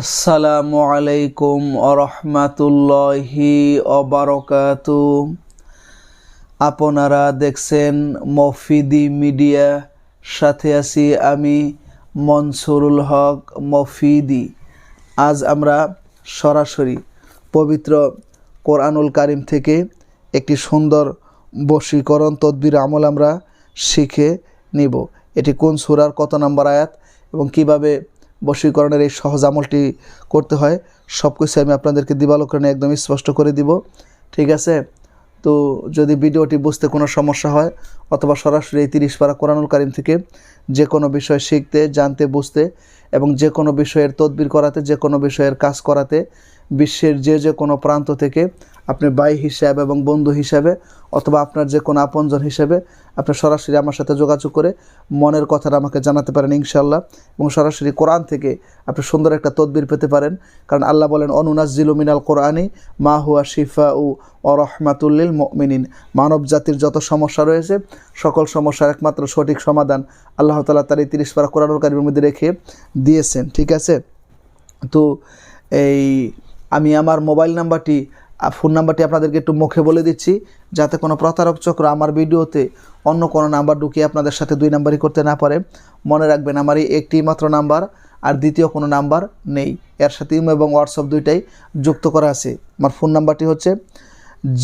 আসসালামু আলাইকুম আরহামাতুল্লাহি অবারকাতু আপনারা দেখছেন মফিদি মিডিয়া, সাথে আছি আমি মনসুরুল হক মফিদি। আজ আমরা সরাসরি পবিত্র কোরআনুল কারিম থেকে একটি সুন্দর বশীকরণ, তদ্বির আমল আমরা শিখে নিব। এটি কোন সুরার কত নম্বর আয়াত এবং কীভাবে বশীকরণের এই সহজ আমলটি করতে হয়। সব কিছু আমি আপনাদেরকে দিবালোকরণে একদম স্পষ্ট করে দিব। ঠিক আছে? তো যদি ভিডিওটি বুঝতে কোনো সমস্যা হয়, অথবা সরাসরি এই তিরিশ পারা কোরআনুল কারিম থেকে যে কোনো বিষয় শিখতে, জানতে, বুঝতে এবং যে কোনো বিষয়ের তদবির করাতে যে কোনো বিষয়ের কাজ করাতে বিশ্বের যে যে কোনো প্রান্ত থেকে আপনি ভাই হিসাবে এবং বন্ধু হিসাবে অথবা আপনার যে কোনো আপনজন হিসেবে আপনি সরাসরি আমার সাথে যোগাযোগ করে মনের কথাটা আমাকে জানাতে পারেন ইনশাল্লাহ এবং সরাসরি কোরআন থেকে আপনি সুন্দর একটা তদবির পেতে পারেন। কারণ আল্লাহ বলেন অনুনাজিলু মিনাল কোরআনি মা হুয়া শিফা উ অরহমাতুল্লিল মিনিন মানব জাতির যত সমস্যা রয়েছে, সকল সমস্যার একমাত্র সঠিক সমাধান আল্লাহ তালা তার এই তিরিশ পারা কোরআনুল কারিমের মধ্যে রেখে দিয়েছেন। ঠিক আছে? তো এই আমি আমার মোবাইল নাম্বারটি ফোন নাম্বারটি আপনাদেরকে একটু মুখে বলে দিচ্ছি, যাতে কোনো প্রতারক চক্র আমার ভিডিওতে অন্য কোনো নাম্বার ঢুকিয়ে আপনাদের সাথে দুই নাম্বারই করতে না পারে। মনে রাখবেন, আমার এই একটি মাত্র নাম্বার আর দ্বিতীয় কোনো নাম্বার নেই। এর সাথে ইমো এবং হোয়াটসঅ্যাপ দুইটাই যুক্ত করা আছে। আমার ফোন নাম্বারটি হচ্ছে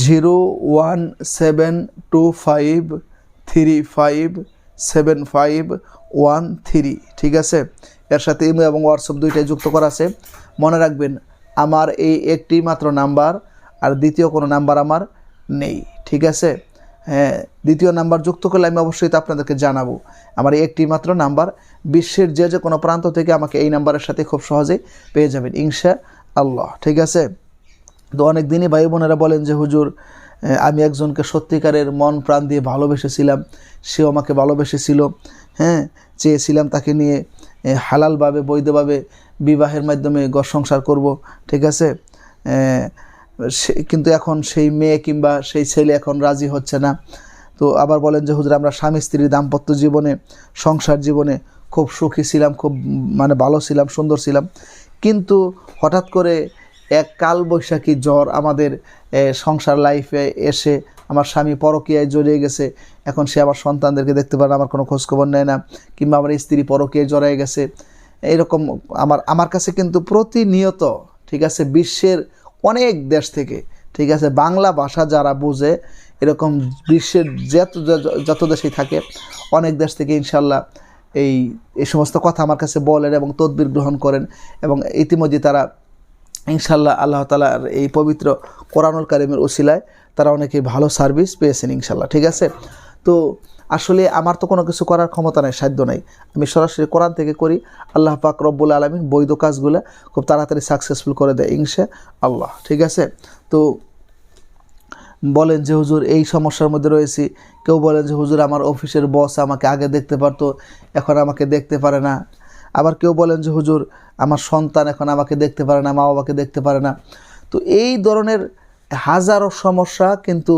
zero one seven two five three five seven five one three, ঠিক আছে? এর সাথে ইমো এবং হোয়াটসঅ্যাপ দুইটাই যুক্ত করা আছে। মনে রাখবেন আমার এই একটি মাত্র নাম্বার আর দ্বিতীয় কোনো নাম্বার আমার নেই, ঠিক আছে? হ্যাঁ দ্বিতীয় নাম্বার যুক্ত করলে আমি অবশ্যই তো আপনাদেরকে জানাব। আমার এই একটি মাত্র নাম্বার, বিশ্বের যে যে কোনো প্রান্ত থেকে আমাকে এই নাম্বারের সাথে খুব সহজেই পেয়ে যাবেন ইনশা আল্লাহ ঠিক আছে? তো অনেক দিনই ভাই বোনেরা বলেন যে, হুজুর আমি একজনকে সত্যিকারের মন প্রাণ দিয়ে ভালোবেসেছিলাম, সেও আমাকে ভালোবেসেছিল হ্যাঁ চেয়েছিলাম তাকে নিয়ে হালালভাবে, বৈধভাবে বিবাহের মাধ্যমে ঘর সংসার করব, ঠিক আছে? কিন্তু এখন সেই মেয়ে কিংবা সেই ছেলে এখন রাজি হচ্ছে না। তো আবার বলেন যে, হুজুর, আমরা স্বামী স্ত্রীর দাম্পত্য জীবনে, সংসার জীবনে খুব সুখী ছিলাম, খুব মানে ভালো ছিলাম, সুন্দর ছিলাম। কিন্তু হঠাৎ করে এক কাল বৈশাখী জ্বর আমাদের সংসার লাইফে এসে আমার স্বামী পরকীয়ায় জড়িয়ে গেছে। এখন সে আমার সন্তানদেরকে দেখতে পারে আমার কোনো খোঁজখবর নেয় না। কিংবা আমার স্ত্রী পরকীয়ায় জড়াই গেছে। এরকম আমার আমার কাছে কিন্তু প্রতিনিয়ত, ঠিক আছে, বিশ্বের অনেক দেশ থেকে, ঠিক আছে, বাংলা ভাষা যারা বোঝে, এরকম বিশ্বের যত যত দেশেই থাকে, অনেক দেশ থেকে ইনশাল্লাহ এই এই সমস্ত কথা আমার কাছে বলেন এবং তদবির গ্রহণ করেন এবং ইতিমধ্যে তারা ইনশাল্লাহ আল্লাহ তালার এই পবিত্র কোরআনুল কারিমের ওসিলায় তারা অনেকে ভালো সার্ভিস পেয়েছেন ইনশাল্লাহ, ঠিক আছে? তো আসলে আমার তো কোনো কিছু করার ক্ষমতা নাই, সাধ্য নাই। আমি সরাসরি কোরআন থেকে করি, আল্লাহ পাক রব্বুল আলমিন বৈধ কাজগুলো খুব তাড়াতাড়ি সাকসেসফুল করে দেয়, ইনশা আল্লাহ, ঠিক আছে? তো বলেন যে, হুজুর, এই সমস্যার মধ্যে রয়েছি। কেউ বলেন যে, হুজুর, আমার অফিসের বস আমাকে আগে দেখতে পারতো, এখন আমাকে দেখতে পারে না। আবার কেউ বলেন যে, হুজুর, আমার সন্তান এখন আমাকে দেখতে পারে না মা বাবাকে দেখতে পারে না। তো এই ধরনের হাজারো সমস্যা কিন্তু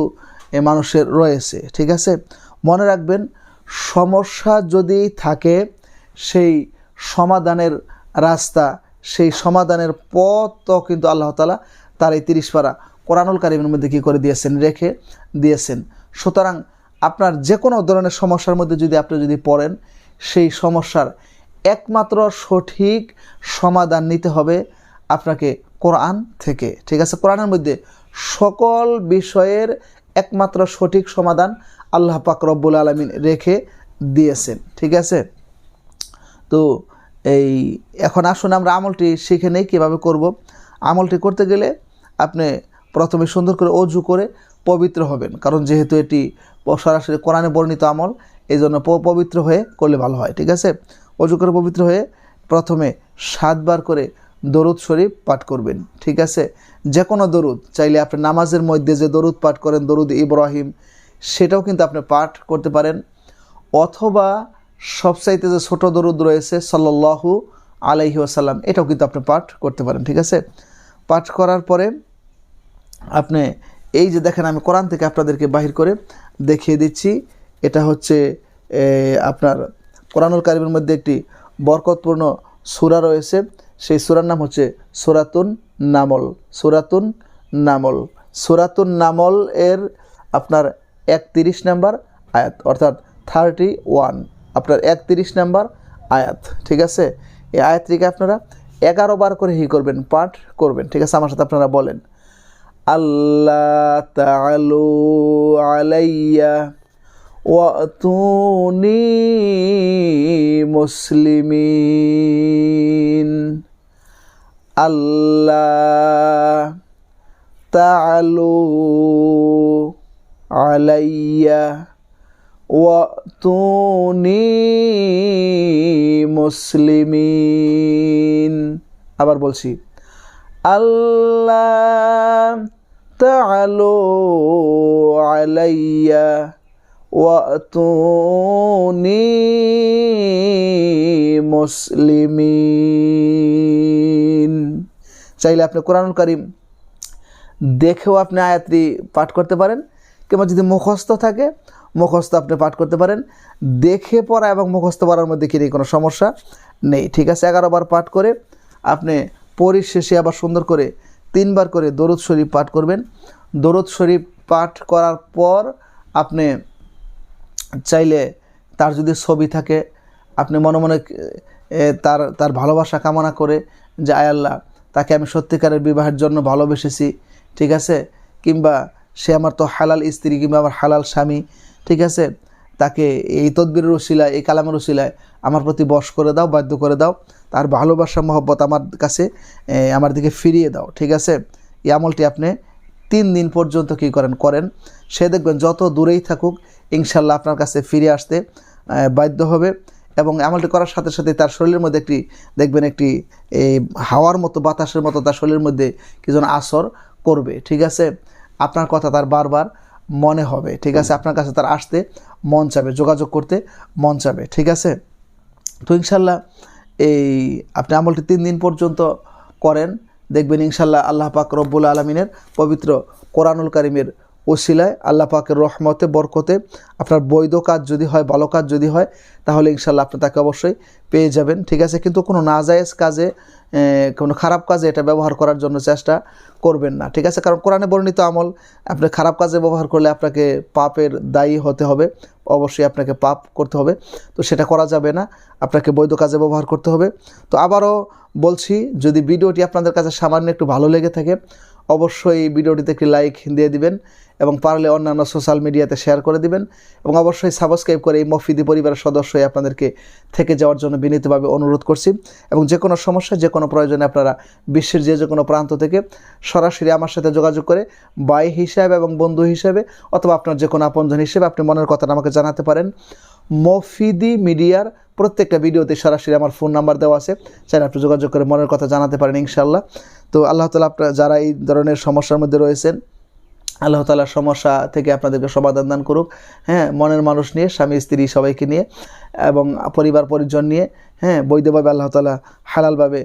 মানুষের রয়েছে, ঠিক আছে? মনে রাখবেন, সমস্যা যদি থাকে, সেই সমাধানের রাস্তা, সেই সমাধানের পথও কিন্তু আল্লাহ তালা তার এই তিরিশ পারা কোরআনুল কারিমের মধ্যে কী করে দিয়েছেন? রেখে দিয়েছেন। সুতরাং আপনার যে কোনো ধরনের সমস্যার মধ্যে যদি আপনি যদি পড়েন, সেই সমস্যার একমাত্র সঠিক সমাধান নিতে হবে আপনাকে কোরআন থেকে। ঠিক আছে? কোরআনের মধ্যে সকল বিষয়ের একমাত্র সঠিক সমাধান আল্লাহ পাক রব্বুল আলমিন রেখে দিয়েছেন। ঠিক আছে? তো এই এখন আসুন আমরা আমলটি শিখে নেই, কীভাবে করব। আমলটি করতে গেলে আপনি প্রথমে সুন্দর করে অজু করে পবিত্র হবেন। কারণ যেহেতু এটি সরাসরি কোরআনে বর্ণিত আমল এই জন্য পবিত্র হয়ে করলে ভালো হয়। ঠিক আছে? অজু করে পবিত্র হয়ে প্রথমে সাতবার করে দরুদ শরীফ পাঠ করবেন, ঠিক আছে? যে কোনো দরুদ, চাইলে আপনি নামাজের মধ্যে যে দরুদ পাঠ করেন, দরুদ ইব্রাহিম, সেটাও কিন্তু আপনি পাঠ করতে পারেন। অথবা সবচাইতে যে ছোটো দরুদ রয়েছে সাল্লাহু আলাইহি আসাল্লাম এটাও কিন্তু আপনি পাঠ করতে পারেন, ঠিক আছে? পাঠ করার পরে আপনি এই যে দেখেন, আমি কোরআন থেকে আপনাদেরকে বাহির করে দেখিয়ে দিচ্ছি। এটা হচ্ছে আপনার কোরআনুল কারিমের মধ্যে একটি বরকতপূর্ণ সুরা রয়েছে। সেই সুরার নাম হচ্ছে সুরাতুন নামল সুরাতুন নামল। সুরাতুন নামল এর আপনার একত্রিশ নাম্বার আয়াত, অর্থাৎ থার্টি ওয়ান, আপনার একত্রিশ নাম্বার আয়াত, ঠিক আছে? এই আয়াতটিকে আপনারা এগারো বার করে হি করবেন, পাঠ করবেন, ঠিক আছে? আমার সাথে আপনারা বলেন আল্লাহ তালু আলাইয়া মুসলিমিন। আল্লাহ তালু আলাইয়া ওয়াতুনি মুসলিমিন। আবার বলছি আল্লাহ তালু আলাইয়া ওয়াতুনি মুসলিমিন। চাইলে আপনি কোরআনুল করিম দেখেও আপনি আয়াতটি পাঠ করতে পারেন, কিংবা যদি মুখস্থ থাকে, মুখস্থ আপনি পাঠ করতে পারেন। দেখে পড়া এবং মুখস্থ পড়ার মধ্যে কি কোনো সমস্যা নেই, ঠিক আছে? এগারো বার পাঠ করে আপনি পরিশেষে আবার সুন্দর করে তিনবার করে দরুদ শরীফ পাঠ করবেন। দরুদ শরীফ পাঠ করার পর আপনি চাইলে তার যদি ছবি থাকে, আপনি মনে মনে তার তার ভালোবাসা কামনা করে যে, আয় আল্লাহ তাকে আমি সত্যিকারের বিবাহের জন্য ভালোবেসেছি, ঠিক আছে? কিংবা সে আমার তো হালাল স্ত্রী কিংবা আমার হালাল স্বামী, ঠিক আছে? তাকে এই তদবিরের উশিলায় এই কালামের উশিলায় আমার প্রতি বশ করে দাও, বাধ্য করে দাও। তার ভালোবাসা, মহব্বত আমার কাছে আমার দিকে ফিরিয়ে দাও, ঠিক আছে? এই আমলটি আপনি তিন দিন পর্যন্ত কী করেন? করেন। সে দেখবেন যত দূরেই থাকুক, ইনশাল্লাহ আপনার কাছে ফিরে আসতে বাধ্য হবে। এবং আমলটি করার সাথে সাথে তার শরীরের মধ্যে একটি, দেখবেন একটি এই হাওয়ার মতো, বাতাসের মতো তার শরীরের মধ্যে কি যেন আসর করবে, ঠিক আছে? আপনার কথা তার বারবার মনে হবে, ঠিক আছে? আপনার কাছে তার আসতে মন চাবে, যোগাযোগ করতে মন চাবে, ঠিক আছে? তো ইনশাল্লাহ এই, আপনি আমলটি তিন দিন পর্যন্ত করেন, দেখবেন ইনশাল্লাহ আল্লাহ পাক রব্বুল আলমিনের পবিত্র কোরআনুল কারিমের ওসিলায় আল্লাহ পাকের রহমতে, বরকতে আপনার বৈধ কাজ যদি হয়, ভালো কাজ যদি হয়, তাহলে ইনশাল্লাহ আপনি তাকে অবশ্যই পেয়ে যাবেন। ঠিক আছে, কিন্তু কোনো নাজায়েজ কাজে কোনো খারাপ কাজে এটা ব্যবহার করার জন্য চেষ্টা করবেন না। ঠিক আছে, কারণ কোরআনে বর্ণিত আমল, আপনি খারাপ কাজে ব্যবহার করলে আপনাকে পাপের দায়ী হতে হবে। অবশ্যই আপনাকে পাপ করতে হবে, তো সেটা করা যাবে না। আপনাকে বৈধ কাজে ব্যবহার করতে হবে। তো আবারও বলছি, যদি ভিডিওটি আপনাদের কাছে সামান্য একটু ভালো লেগে থাকে, অবশ্যই ভিডিওটিতে একটি লাইক দিয়ে দিবেন এবং পারলে অন্যান্য সোশ্যাল মিডিয়াতে শেয়ার করে দিবেন। এবং অবশ্যই সাবস্ক্রাইব করে এই মফিদি পরিবারের সদস্য হয়ে আপনাদেরকে থেকে যাওয়ার জন্য বিনীতভাবে অনুরোধ করছি। এবং যে কোনো সমস্যা, যে কোনো প্রয়োজনে আপনারা বিশ্বের যে যে কোনো প্রান্ত থেকে সরাসরি আমার সাথে যোগাযোগ করে বাই হিসাবে এবং বন্ধু হিসেবে অথবা আপনার যে কোনো আপনজন হিসেবে আপনি মনের কথাটা আমাকে জানাতে পারেন। মফিদি মিডিয়ার প্রত্যেকটা ভিডিওতে সরাসরি আমার ফোন নাম্বার দেওয়া আছে। চাইলে আপনি যোগাযোগ করে মনের কথা জানাতে পারেন ইনশাল্লাহ তো আল্লাহ তালা আপনার, যারা এই ধরনের সমস্যার মধ্যে রয়েছেন আল্লাহ তালার সমস্যা থেকে আপনাদেরকে সমাধান দান করুক। হ্যাঁ মনের মানুষ নিয়ে, স্বামী, স্ত্রী সবাইকে নিয়ে এবং পরিবার, পরিজন নিয়ে হ্যাঁ বৈধভাবে আল্লাহ তালা হালালভাবে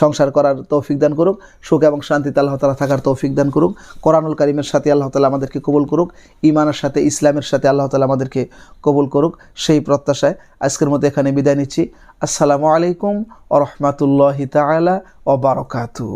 সংসার করার তৌফিক দান করুক, সুখ এবং শান্তিতে আল্লাহ তালা থাকার তৌফিক দান করুক। কোরআনুল কারিমের সাথে আল্লাহ তালা আমাদেরকে কবুল করুক ইমানের সাথে, ইসলামের সাথে আল্লাহ তালা আমাদেরকে কবুল করুক, সেই প্রত্যাশায় আজকের মতো এখানে বিদায় নিচ্ছি। আসসালামু আলাইকুম ও রহমতুল্লাহি তালা ও বারকাতু